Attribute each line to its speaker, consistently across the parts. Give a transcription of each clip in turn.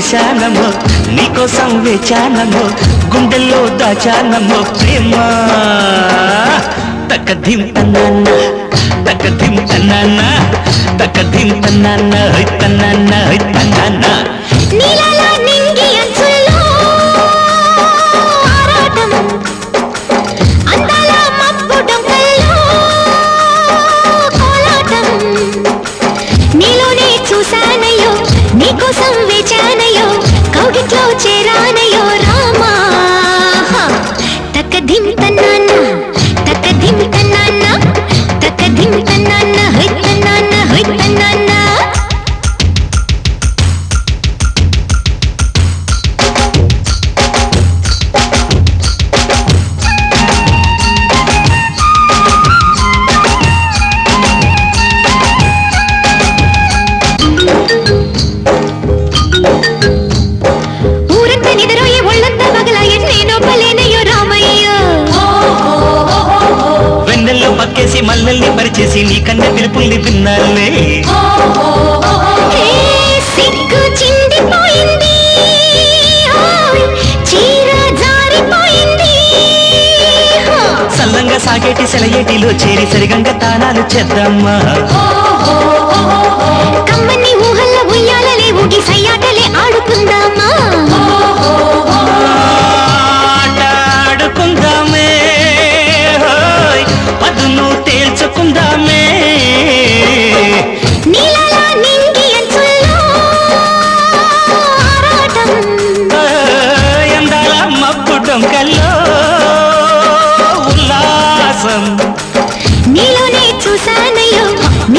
Speaker 1: విశాలము నీకోసం వేచానమ్మో గుండెల్లో దాచానము ప్రేమ.
Speaker 2: తక్కదింతన్నాన్న తక్కదింతన్నాన్న తక్కదింతన్నాన్న తన్నా
Speaker 1: பேரானையோ పరిచేసి మల్లల్ని పరిచేసి నీ కన్న పిలుపుల్ని విన్నాలే సల్లంగా సాగేటి సెలయేటిలో చేరి సరిగంగా తానాలు
Speaker 2: చేద్దామ్మా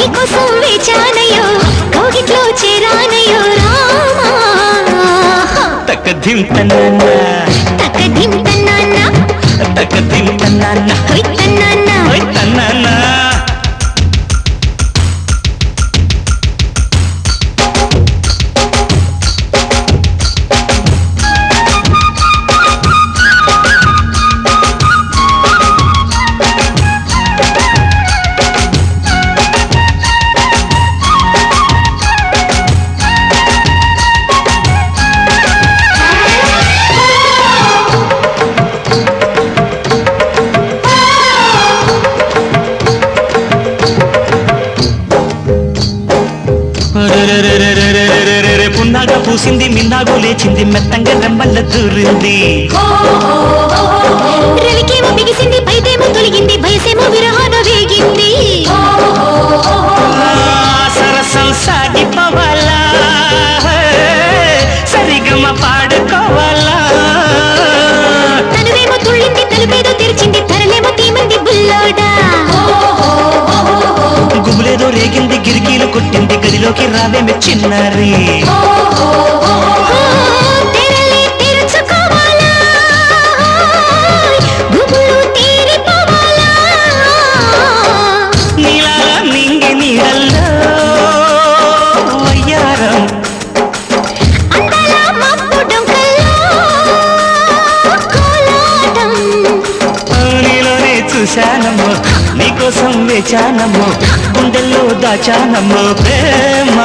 Speaker 2: నీకోసం వేచానయో కౌగిట్లో చేరానయో రామా.
Speaker 1: తక్కదింతనన్నా పూసింది మిన్నాగు లేచింది మెత్తంగా రెమ్మల్ల దూరింది
Speaker 2: రవికేమో బిగిసింది పైతేమో తొలగింది వయసేమో విరహాన వేగింది.
Speaker 1: సరసం సాగిపోవాలా? సరిగమ పాడుకోవాలా?
Speaker 2: తనువేమో తుళ్ళింది తలుపేదో తెరిచింది తరలేమో తీమంది బుల్లోడా.
Speaker 1: గుబులేదో రేగింది గిరికీలు కొట్టింది గదిలోకి రావేమి చిన్నారి చూశానమ్మో నీకోసం వేచానమ్మో గుండెల్లో దాచానమ్మో ప్రేమ.